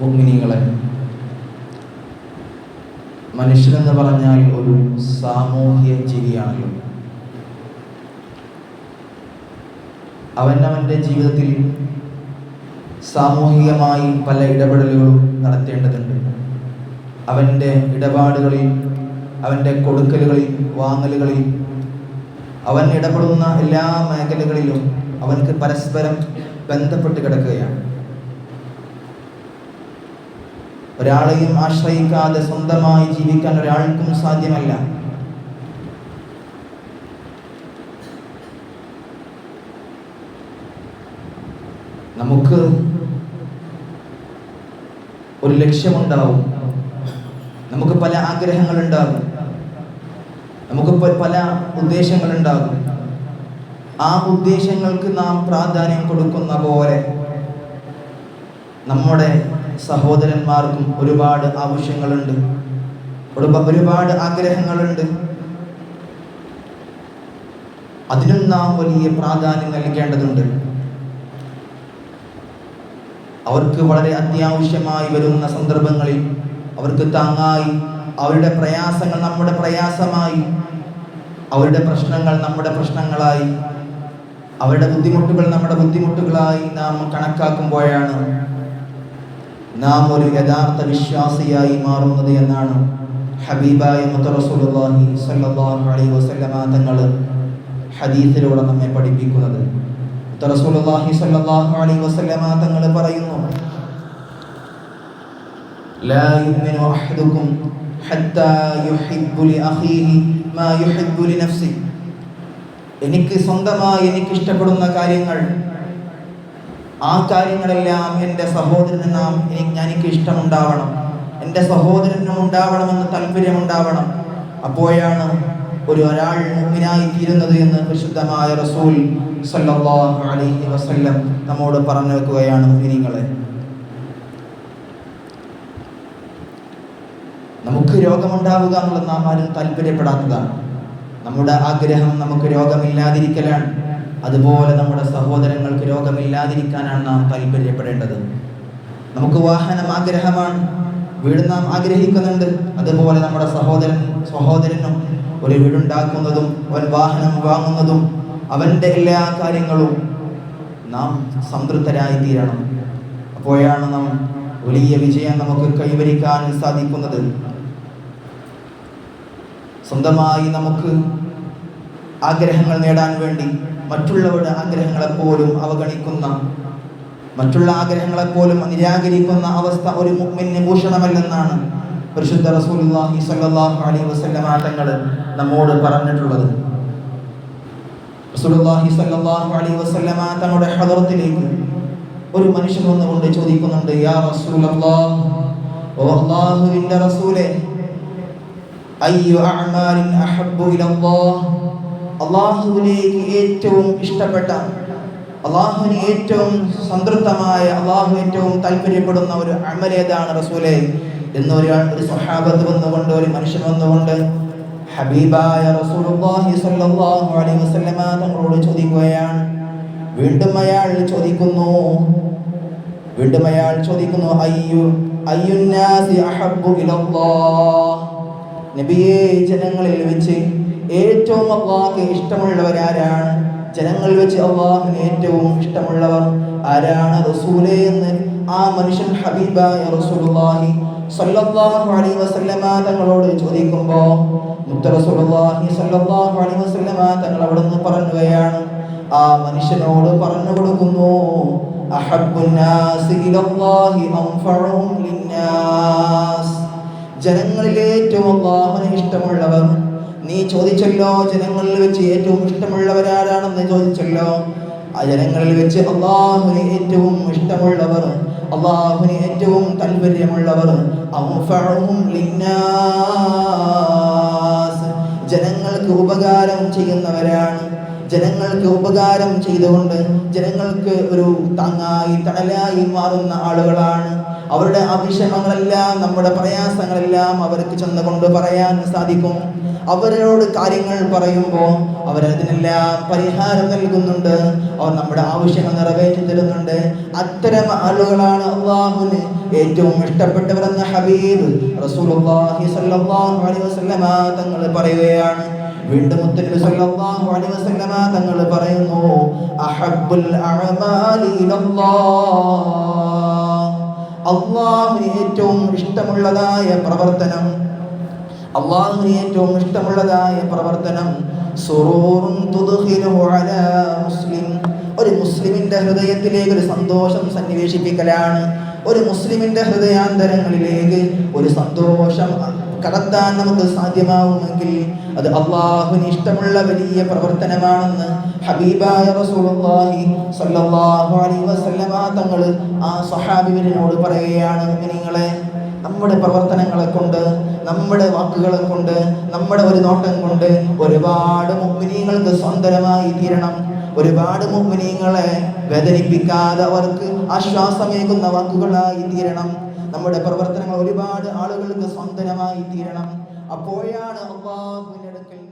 മുഗ്മിനികളെ. മനുഷ്യനെന്ന് പറഞ്ഞാൽ ഒരു സാമൂഹ്യ ജീവിയാണല്ലോ. അവൻ അവന്റെ ജീവിതത്തിൽ സാമൂഹികമായി പല ഇടപെടലുകളും നടത്തേണ്ടതുണ്ട്. അവന്റെ ഇടപാടുകളിൽ അവന്റെ കൊടുക്കലുകളിൽ വാങ്ങലുകളിൽ അവൻ ഇടപെടുന്ന എല്ലാ മേഖലകളിലും അവൻക്ക് പരസ്പരം ബന്ധപ്പെട്ട് കിടക്കുകയാണ്. ഒരാളെയും ആശ്രയിക്കാതെ സ്വന്തമായി ജീവിക്കാൻ ഒരാൾക്കും സാധ്യമല്ല. നമുക്ക് ഒരു ലക്ഷ്യമുണ്ടാവും. നമുക്ക് പല ആഗ്രഹങ്ങളുണ്ടാകും. നമുക്ക് പല ഉദ്ദേശങ്ങളുണ്ടാകും. ആ ഉദ്ദേശങ്ങൾക്ക് നാം പ്രാധാന്യം കൊടുക്കുന്ന പോലെ നമ്മുടെ സഹോദരന്മാർക്കും ഒരുപാട് ആവശ്യങ്ങളുണ്ട്. ഒരുപ- ഒരുപാട് ആഗ്രഹങ്ങളുണ്ട്. അതിനും നാം വലിയ പ്രാധാന്യം നൽകേണ്ടതുണ്ട്. അവർക്ക് വളരെ അത്യാവശ്യമായി വരുന്ന സന്ദർഭങ്ങളിൽ അവർക്ക് താങ്ങായി അവരുടെ പ്രയാസങ്ങൾ നമ്മുടെ പ്രയാസമായി അവരുടെ പ്രശ്നങ്ങൾ നമ്മുടെ പ്രശ്നങ്ങളായി അവരുടെ ബുദ്ധിമുട്ടുകൾ നമ്മുടെ ബുദ്ധിമുട്ടുകളായി നാം കണക്കാക്കുമ്പോഴാണ് നാം ഒരു യഥാർത്ഥ വിശ്വാസിയായി മാറുന്നത് എന്നാണ് ഹബീബായ മുത്തറസുലുള്ളാഹി സ്വല്ലല്ലാഹു അലൈഹി വസല്ലമ തങ്ങൾ ഹദീസിലൂടെ നമ്മെ പഠിപ്പിക്കുന്നത് മുത്തറസുലുള്ളാഹി സ്വല്ലല്ലാഹു അലൈഹി വസല്ലമ തങ്ങൾ പറയുന്നു لا يؤمن أحدكم حتى يحب لأخيه ما يحب لنفسه എനിക്ക് സ്വന്തമായി എനിക്ക് ഇഷ്ടപ്പെടുന്ന കാര്യങ്ങൾ ആ കാര്യങ്ങളെല്ലാം എന്റെ സഹോദരന് നാം എനിക്ക് ഇഷ്ടമുണ്ടാവണം. എന്റെ സഹോദരനും ഉണ്ടാവണമെന്ന് താല്പര്യമുണ്ടാവണം. അപ്പോഴാണ് ഒരു ഒരാൾ മുഗ്മിനായി തീരുന്നത് എന്ന് വിശുദ്ധമായ റസൂൽ സല്ലല്ലാഹു അലൈഹി വസല്ലം നമ്മോട് പറഞ്ഞു വെക്കുകയാണ് മുഗ്മിനീങ്ങളെ. നമുക്ക് രോഗമുണ്ടാവുക എന്നുള്ളത് നാം ആരും താല്പര്യപ്പെടാത്തതാണ്. നമ്മുടെ ആഗ്രഹം നമുക്ക് രോഗമില്ലാതിരിക്കലാണ്. അതുപോലെ നമ്മുടെ സഹോദരങ്ങൾക്ക് രോഗമില്ലാതിരിക്കാനാണ് നാം താല്പര്യപ്പെടേണ്ടത്. നമുക്ക് വാഹനം ആഗ്രഹമാണ്. വീട് നാം ആഗ്രഹിക്കുന്നുണ്ട്. അതുപോലെ നമ്മുടെ സഹോദരൻ സഹോദരനും ഒരു വീടുണ്ടാക്കുന്നതും അവൻ വാഹനം വാങ്ങുന്നതും അവന്റെ എല്ലാ കാര്യങ്ങളും നാം സംതൃപ്തരായി തീരണം. അപ്പോഴാണ് നാം വലിയ വിജയം നമുക്ക് കൈവരിക്കാൻ സാധിക്കുന്നത്. സ്വന്തമായി നമുക്ക് ആഗ്രഹങ്ങൾ നേടാൻ വേണ്ടി മറ്റുള്ളവരുടെ ആഗ്രഹങ്ങളെപ്പോലും അവഗണിക്കുന്ന മറ്റുള്ള ആഗ്രഹങ്ങളെപ്പോലും നിരാകരിക്കുന്ന അവസ്ഥ ഒരു മുഗ്മിന് ഭൂഷണമല്ലെന്നാണ് പരിശുദ്ധ റസൂലുള്ളാഹി സ്വല്ലല്ലാഹു അലൈഹി വസല്ലമ തങ്ങൾ നമ്മോട് പറഞ്ഞിട്ടുള്ളത്. റസൂലുള്ളാഹി സ്വല്ലല്ലാഹു അലൈഹി വസല്ലമ തങ്ങളുടെ ഹദറത്തിലേക്ക് ഒരു മനുഷ്യൻ വന്നുകൊണ്ട് ചോദിക്കുന്നുണ്ട് യാ റസൂലല്ലാഹ് ഓ അല്ലാഹുവിന്റെ റസൂലേ അയ്യു അഅമാലിൻ അഹബ്ബു ഇലല്ലാഹ്? അള്ളാഹുവിലേക്ക് ഏറ്റവും ഇഷ്ടപ്പെട്ട അള്ളാഹുവിന് ഏറ്റവും സംതൃപ്തമായ അള്ളാഹു ഏറ്റവും താല്പര്യപ്പെടുന്ന ഒരു അമലേതാണ് റസൂലെ? എന്ന് ഒരാൾ ഒരു സ്വഹാബത്ത് വന്നുകൊണ്ട് ഒരു മനുഷ്യൻ വന്നുകൊണ്ട് ഹബീബായ റസൂലുള്ളാഹി സ്വല്ലല്ലാഹു അലൈഹി വസല്ലമ തങ്ങളോട് ചോദിക്കുകയാണ്. വീണ്ടും അയാൾ ചോദിക്കുന്നു വീണ്ടും അയാൾ ചോദിക്കുന്നു അയ്യു അയ്യുന്നാസി അഹബ്ബു ഇലല്ലാഹ്? നബിയെ ജനങ്ങളിൽ വെച്ച് ഏറ്റവും അള്ളാഹ്ക്ക് ഇഷ്ടമുള്ളവരാരാണ് ജനങ്ങൾ വെച്ച് അള്ളാഹിന് ഏറ്റവും ഇഷ്ടമുള്ളവർ ആരാണ്? റസൂലേ എന്ന് ആ മനുഷ്യൻ ഹബീബായ റസൂലുള്ളാഹി സല്ലല്ലാഹു അലൈഹി വസല്ലമ തങ്ങളോട് ചോദിക്കുമ്പോൾ മുത്ത റസൂലുള്ളാഹി സല്ലല്ലാഹു അലൈഹി വസല്ലമ തങ്ങൾ അവിടുന്ന് പറയുകയാണ് ആ മനുഷ്യനോട് പറഞ്ഞു കൊടുക്കുന്നു അഹബ്ബുന്നാസി ഇലല്ലാഹി അൻഫഉഹും ലിന്നാസ് ജനങ്ങളിൽ ഏറ്റവും ഇഷ്ടമുള്ളവർ നീ ചോദിച്ചല്ലോ ജനങ്ങളിൽ വെച്ച് ഏറ്റവും ഇഷ്ടമുള്ളവരാരാണെന്ന് ചോദിച്ചല്ലോ. ആ ജനങ്ങളിൽ വെച്ച് അള്ളാഹുവിന് ഏറ്റവും ഇഷ്ടമുള്ളവർ അള്ളാഹുവിന് ഏറ്റവും താല്പര്യമുള്ളവർ ജനങ്ങൾക്ക് ഉപകാരം ചെയ്യുന്നവരാണ്. ജനങ്ങൾക്ക് ഉപകാരം ചെയ്തുകൊണ്ട് ജനങ്ങൾക്ക് ഒരു താങ്ങായി തണലായി മാറുന്ന ആളുകളാണ്. അവരുടെ ആവശ്യങ്ങളെല്ലാം നമ്മുടെ പ്രയാസങ്ങളെല്ലാം അവർക്ക് ചെന്നുകൊണ്ട് പറയാൻ സാധിക്കും. അവരോട് കാര്യങ്ങൾ പറയുമ്പോൾ അവരതിനെല്ലാം പരിഹാരം നൽകുന്നുണ്ട്. അവർ നമ്മുടെ ആവശ്യങ്ങൾ നിറവേറ്റി തരുന്നുണ്ട്. അത്തരം ആളുകളാണ് അള്ളാഹുന് ഏറ്റവും ഇഷ്ടപ്പെട്ടവരെന്ന ഹബീബ് തങ്ങൾ പറയുകയാണ്. വീണ്ടും മുത്തനബി അലൈഹി വസല്ലമ തങ്ങൾ പറയുന്നു അഹബ്ബുൽ അഅമാലി ഏറ്റവും ഇഷ്ടമുള്ളതായ പ്രവർത്തനം അള്ളാഹുവിന് ഏറ്റവും ഇഷ്ടമുള്ളതായ പ്രവർത്തനം മുസ്ലിം. ഒരു മുസ്ലിമിന്റെ ഹൃദയത്തിലേക്ക് ഒരു സന്തോഷം സന്നിവേശിപ്പിക്കലാണ്. ഒരു മുസ്ലിമിന്റെ ഹൃദയാന്തരങ്ങളിലേക്ക് ഒരു സന്തോഷം കടത്താൻ നമുക്ക് സാധ്യമാവുമെങ്കിൽ അത് അള്ളാഹുവിന് ഇഷ്ടമുള്ള വലിയ പ്രവർത്തനമാണെന്ന് ഹബീബായ റസൂലുള്ളാഹി സ്വല്ലല്ലാഹു അലൈഹി വസല്ലമ തങ്ങൾ ആ സഹാബിവിനോട് പറയുകയാണ് മുഅ്മിനീങ്ങളെ നമ്മുടെ പ്രവർത്തനങ്ങളെ കൊണ്ട് നമ്മുടെ വാക്കുകളെ കൊണ്ട് നമ്മുടെ ഒരു നോട്ടം കൊണ്ട് ഒരുപാട് മുഗ്മിനീങ്ങൾക്ക് സ്വന്തരമായി തീരണം. ഒരുപാട് മുഗ്മിനീങ്ങളെ വേദനിപ്പിക്കാതെ അവർക്ക് ആശ്വാസമേകുന്ന വാക്കുകളായി തീരണം. നമ്മുടെ പ്രവർത്തനങ്ങൾ ഒരുപാട് ആളുകൾക്ക് സ്വന്തനമായി തീരണം. അപ്പോഴാണ് അള്ളാഹുവിന്റെ നാം